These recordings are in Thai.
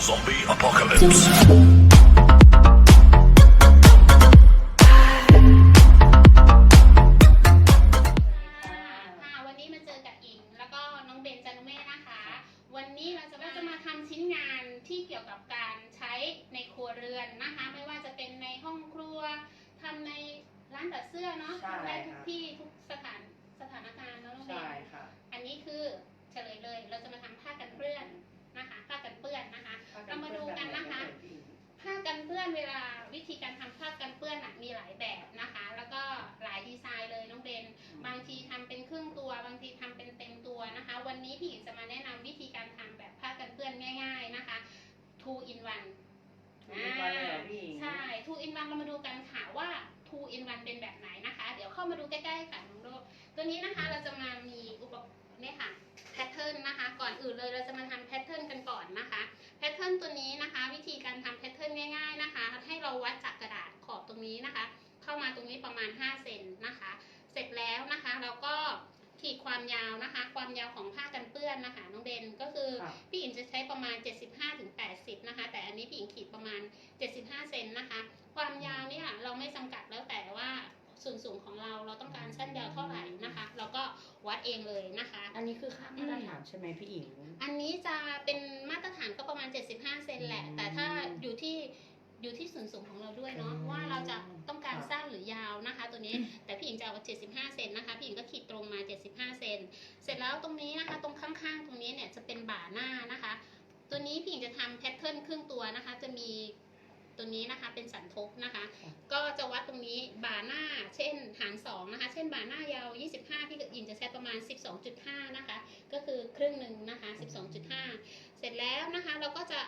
Zombie apocalypse. ค่ะวันนี้มาเจอกับอิงแล้วก็น้องเบนจานุเม่นะคะ วันนี้เราจะเราจะมาทำชิ้นงานที่เกี่ยวกับการใช้ในครัวเรือนนะคะ ไม่ว่าจะเป็นในห้องครัวทำในร้านตัดเสื้อเนาะใช่ทำได้ทุกค่ะ ที่ทุกสถานสถานการณ์เนาะน้องเบใช่นค่ะ อันนี้คือเฉลยเลย เราจะมาทำผ้ากันเปื้อน นะคะผ้ากันเปื้อนนะคะ เรามาดูกันนะคะผ้ากันเปื้อนเวลาวิธีการทำผ้ากันเปื้อนอะมีหลายแบบนะคะ แล้วก็หลายดีไซน์เลยน้องเบนบางทีทำเป็นครึ่งตัว บางทีทำเป็นเต็มตัวนะคะ วันนี้พี่หญิงจะมาแนะนำวิธีการทำแบบผ้ากันเปื้อนง่าย ๆนะคะ two in one มีวันเลยเหรอพี่หญิงใช่ two in one เรามาดูกันค่ะว่า two in one เป็นแบบไหนนะคะ เดี๋ยวเข้ามาดูใกล้ๆค่ะน้องโดตัวนี้นะคะเราจะมามีอุปกรณ์เนี่ยค่ะ แพทเทิร์นนะคะ ก่อนอื่นเลยเราจะมาทำแพทเทิร์นกันก่อนนะคะแพทเทิร์นตัวนี้นะคะ วิธีการทำแพทเทิร์นง่ายๆนะคะ ให้เราวัดจากกระดาษขอบตรงนี้นะคะ เข้ามาตรงนี้ประมาณ 5 เซนนะคะ เสร็จแล้วนะคะเราก็ขีดความยาวนะคะ ความยาวของผ้ากันเปื้อนนะคะน้องเบนก็คือค่ะพี่อินจะใช้ประมาณ 75ถึง80 นะคะ แต่อันนี้พี่อินขีดประมาณ 75 เซนนะคะ ความยาวเนี่ยเราไม่จำกัดแล้วแต่ว่า ส่วนสูงของเราเราต้องการสั้นยาวเท่าไหร่นะคะ เราก็วัดเองเลยนะคะ อันนี้คือค่ามาตรฐานใช่ไหมพี่หญิงอันนี้จะเป็นมาตรฐานก็ประมาณ 75 เซนแหละอืมแต่ถ้าอยู่ที่อยู่ที่ส่วนสูงของเราด้วยเนาะอืมว่าเราจะต้องการค่ะสั้นหรือยาวนะคะ ตัวนี้แต่พี่หญิงจะเอา75 เซนนะคะพี่หญิงก็ขีดตรงมา 75 เซนเสร็จแล้วตรงนี้นะคะ ตรงข้างๆ ตรงนี้เนี่ยจะเป็นบ่าหน้านะคะ ตัวนี้พี่หญิงจะทำแพทเทิร์นครึ่งตัวนะคะ จะมี ตัวนี้นะคะ เป็นสันทบนะคะ ก็จะวัดตรงนี้บ่าหน้า เช่นหาร2นะคะ เช่นบ่าหน้ายาว 25 พี่หญิงจะใช้ประมาณ 12.5 นะคะ ก็คือครึ่งหนึ่งนะคะ 12.5 เสร็จแล้วนะคะเราก็จะ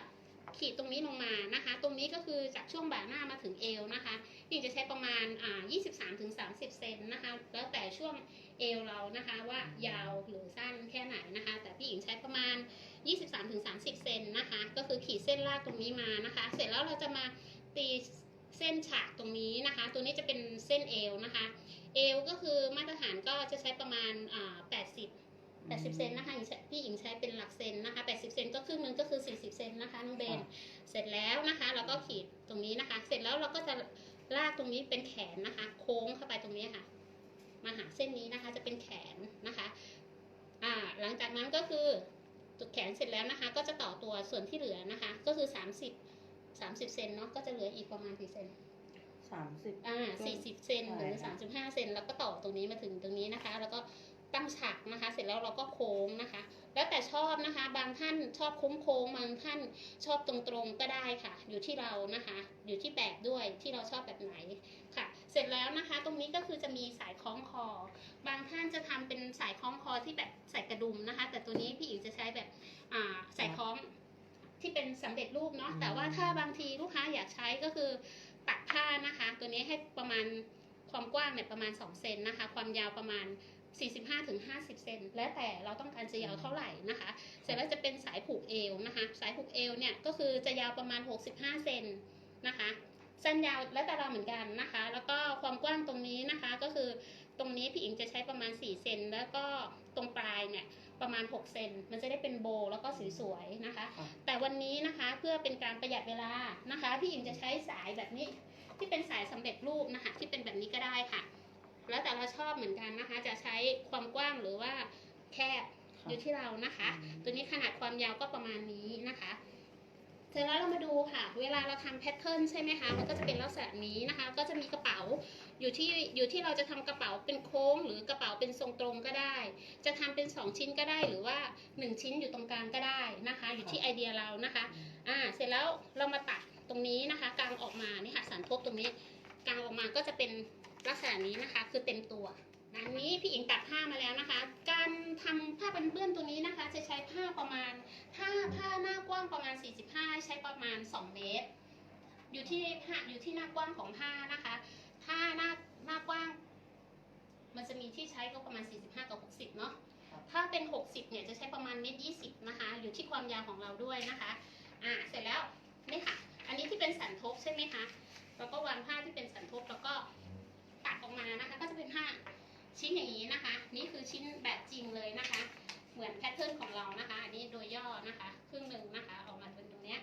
ขีดตรงนี้ลงมานะคะ ตรงนี้ก็คือจากช่วงบ่าหน้ามาถึงเอวนะคะพี่หญิงจะใช้ประมาณอ่า23ถึง30 เซนนะคะ แล้วแต่ช่วงเอวเรานะคะว่ายาวหรือสั้นแค่ไหนนะคะ แต่ 23-30 เซนนะคะ ก็คือขีดเส้นลากตรงนี้มานะคะ เสร็จแล้วเราจะมาตีเส้นฉากตรงนี้นะคะ ตัวนี้จะเป็นเส้นเอวนะคะ เอวก็คือมาตรฐานก็จะใช้ประมาณ80 80 เซนนะคะพี่หญิงใช้เป็นหลักเซนนะคะ 80 เซนก็ครึ่งนึงก็คือ 40 เซนนะคะน้องเบน เสร็จแล้วนะคะเราก็ขีดตรงนี้นะคะ เสร็จแล้วเราก็จะลากตรงนี้เป็นแขนนะคะ โค้งเข้าไปตรงนี้ค่ะ มาหาเส้นนี้นะคะจะเป็นแขนนะคะ อ่า หลังจากนั้นก็คือ ตุดแขนเสร็จแล้วนะคะ ก็จะต่อตัวส่วนที่เหลือนะคะ ก็คือ 30 30เซนเนาะก็จะเหลืออีกประมาณกี่เซนสามสิบ อ่า40เซนหรือใช่ค่ะ35เซนแล้วก็ต่อตรงนี้มาถึงตรงนี้นะคะ แล้วก็ตั้งฉากนะคะ เสร็จแล้วเราก็โค้งนะคะ แล้วแต่ชอบนะคะ บางท่านชอบโค้งโค้งๆบางท่านชอบตรงๆก็ได้ค่ะ อยู่ที่เรานะคะ อยู่ที่แบบด้วยที่เราชอบแบบไหนค่ะ เสร็จแล้วนะคะ ตรงนี้ก็คือจะมีสายคล้องคอ บางท่านจะทำเป็นสายคล้องคอที่แบบใส่กระดุมนะคะ คือตัดผ้านะคะ ตัวนี้ให้ประมาณความกว้างเนี่ยประมาณ 2 เซนนะคะ ความยาวประมาณ 45ถึง50 เซนแล้วแต่เราต้องการจะยาวเท่าไหร่นะคะ เสร็จแล้วจะเป็นสายผูกเอวนะคะ สายผูกเอวเนี่ยก็คือจะยาวประมาณ 65 เซนนะคะสั้นยาวแล้วแต่เราเหมือนกันนะคะ แล้วก็ความกว้างตรงนี้นะคะก็คือตรงนี้พี่อิงจะใช้ประมาณ 4 เซนแล้วก็ตรง ปลายเนี่ยประมาณ 6 เซน มันจะได้เป็นโบว์แล้วก็สวยๆนะคะค่ะแต่วันนี้นะคะเพื่อเป็นการประหยัดเวลานะคะ พี่อิงจะใช้สายแบบนี้ ที่เป็นสายสำเร็จรูปนะคะ ที่เป็นแบบนี้ก็ได้ค่ะ แล้วแต่เราชอบเหมือนกันนะคะ จะใช้ความกว้างหรือว่าแคบค่ะอยู่ที่เรานะคะอืมตัวนี้ขนาดความยาวก็ประมาณนี้นะคะ เสร็จแล้วเรามาดูค่ะ เวลาเราทำแพทเทิร์นใช่ไหมคะ มันก็จะเป็นลักษณะนี้นะคะ ก็จะมีกระเป๋าอยู่ที่อยู่ที่เราจะทำกระเป๋าเป็นโค้ง หรือกระเป๋าเป็นทรงตรงก็ได้ จะทำเป็น 2 ชิ้นก็ได้หรือว่า 1 ชิ้นอยู่ตรงกลางก็ได้นะคะ อยู่ที่ไอเดียเรานะคะอ่าเสร็จแล้วเรามาตัดตรงนี้นะคะ กลางออกมานี่ค่ะสันทบตรงนี้กลางออกมาก็จะเป็นลักษณะนี้นะคะ คือเต็มตัวนะอันนี้พี่อิงตัดผ้ามาแล้วนะคะ การทำผ้าเป็นเปื้อนตัวนี้นะคะ จะใช้ผ้าประมาณ ถ้าผ้าหน้ากว้างประมาณ 45 ใช้ประมาณ 2 เมตร อยู่ที่ผ้าอยู่ที่หน้ากว้างของผ้านะคะถ้าหน้าหน้ากว้าง มันจะมีที่ใช้ก็ประมาณ 45กับ60 เนาะครับถ้าเป็น 60 เนี่ยจะใช้ประมาณเมตร20นะคะ อยู่ที่ความยาวของเราด้วยนะคะ อ่า เสร็จแล้วนี่ค่ะ อันนี้ที่เป็นสันทบใช่ไหมคะแล้วก็วางผ้าที่เป็นสันทบแล้วก็ตัดออกมานะคะ ก็จะเป็นผ้า ชิ้นอย่างนี้นะคะ นี่คือชิ้นแบบจริงเลยนะคะ เหมือนแพทเทิร์นของเรานะคะ อันนี้โดยย่อนะคะ ครึ่งหนึ่งนะคะ ออกมาเป็นตรงเนี้ย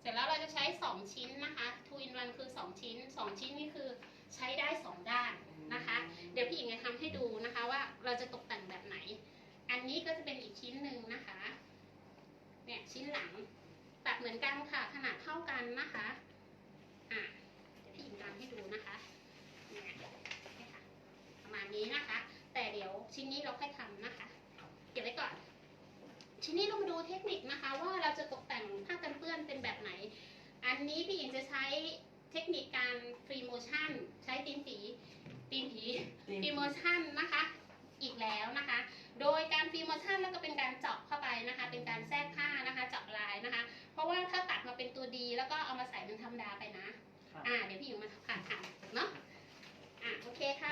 เสร็จแล้วเราจะใช้ 2 ชิ้นนะคะทูอินวันคือ 2 ชิ้น 2 ชิ้นนี่คือใช้ได้ 2 ด้านนะคะ เดี๋ยวพี่หญิงจะทำให้ดูนะคะว่าเราจะตกแต่งแบบไหน อันนี้ก็จะเป็นอีกชิ้นหนึ่งนะคะเนี่ยชิ้นหลังแบบเหมือนกันค่ะขนาดเท่ากันนะคะ คนิคนะคะ ว่าเราจะตกแต่งผ้ากันเปื้อนเป็นแบบไหน อันนี้พี่อิงจะใช้เทคนิคการฟรีโมชั่น ใช้ตีนสีตีนผีฟรีโมชั่นนะคะอีกแล้วนะคะ โดยการฟรีโมชั่นแล้วก็เป็นการเจาะเข้าไปนะคะ เป็นการแทรกผ้านะคะเจาะลายนะคะ เพราะว่าถ้าตัดมาเป็นตัวดีแล้วก็เอามาใส่เป็นธรรมดาไปนะ อ่า เดี๋ยวพี่อยู่มาผ่าค่ะเนาะ อ่าโอเคค่ะ